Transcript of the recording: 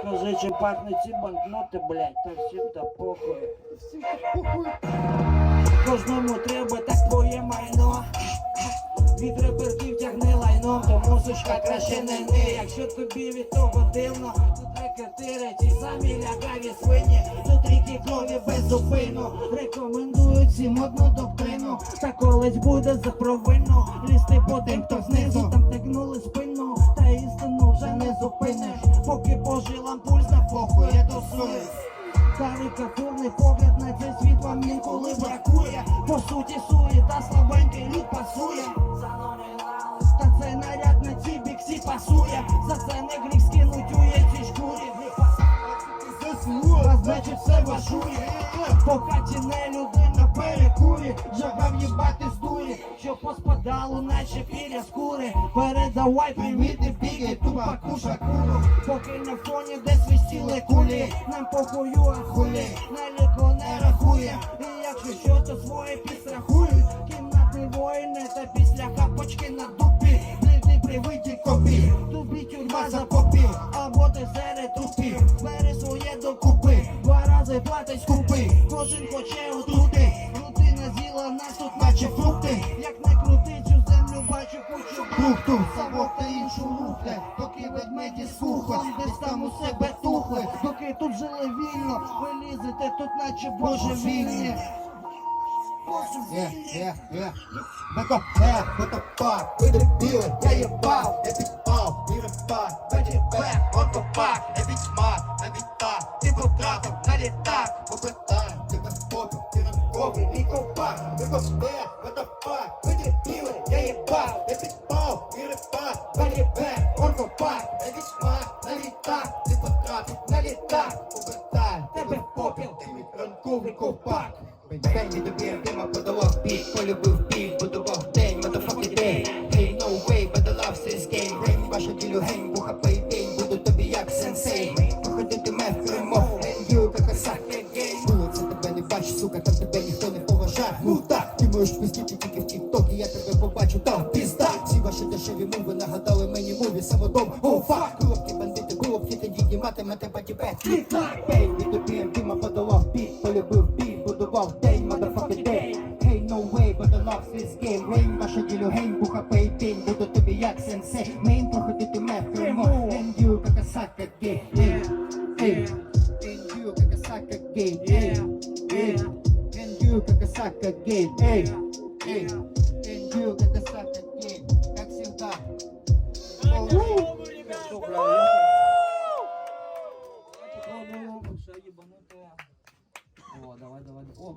Скажи, чи пахне ці банкноти, блядь, та всім та похуй. Всім так похуй. Кожному треба так то краще не ни. Якщо тобі від того дивно, тут рекетири, ті самі лягаві свині, тут ріки крові без зупину. Рекомендую всім одну доктрину, та колись буде за провину. Лізти по тим, хто знизу, там тегнули спину, та істину вже не зупиниш. Поки пожилам пульс на похує до совість. Карикатурний погляд на цей світ вам інколи бракує По суті сує, та слабенький люд пасує Та цей наряд цій біксі пасує. За це не гріх скинуть у яйці шкурі. А значить все вашує Поки не людина перекурі. Жага в'їбати з дурі. Що поспадало, наче піря скури. Передавай привіти, біги, тупаку шакуру Поки на фоні де свистіли кулі. Нам похую, а хулі. На ліко не рахує. І якщо що, то своє підстрахують Тобі тюрма за попів Або ти серед тупів Бери своє докупи Два рази платить скупи Кожен хоче отути Рутина з'їла нас тут наче фрукти. Як не крути цю землю бачу кучу фрукту Савок та іншу рухне Поки ведмеді сухо. Десь там у себе тухли Доки тут жили вільно Ви лізете тут наче божевільні Yeah, yeah, yeah. Бека, е, бека, пак, ви дебіли, я їбав, я підпав, віри копак, бека, е, бека, пак, ви дебіли, я їбав, я підпав, віри пак, бачи бек, отопак, не відьма, не відтак, ти потрапив на літак, попитай, тебе попіл, ти мій ранковий копак. Бень від обір, дима подолав біг, полюбив біг, будував день, motherfucking day Hey, no way, подолав this game Рейн, ваша ділю гень, буха пейдень, буду тобі як сенсей Походити мех, ремов, ендю, как осаке гейм Вулиця тебе не бачить, сука, там тебе можеш пиздіти тільки в тік-токі, я тебе побачу, там пізда. Всі ваші дешеві мови нагадали мені мові самодом. О, фак, коробки бандити, було б хіти діді, матиме тебе клік-клак Бей, від обір, дима подолав біг, полюбив біг, будував день, motherfucking day. Hey, no way, but I love this game. Рейн, ваша ділю гень, буха пейпін Буду тобі як сенсей. Мейн, проходити мех, ремо Ендю, как осака гей. Ей, Ендю, как осака гей. Ей, ей Ендю, как осака гей Ей, ей Ендю, как осака гей Как всегда Що, бля, я- Попробуємо ще їбанути. О, давай, давай. О,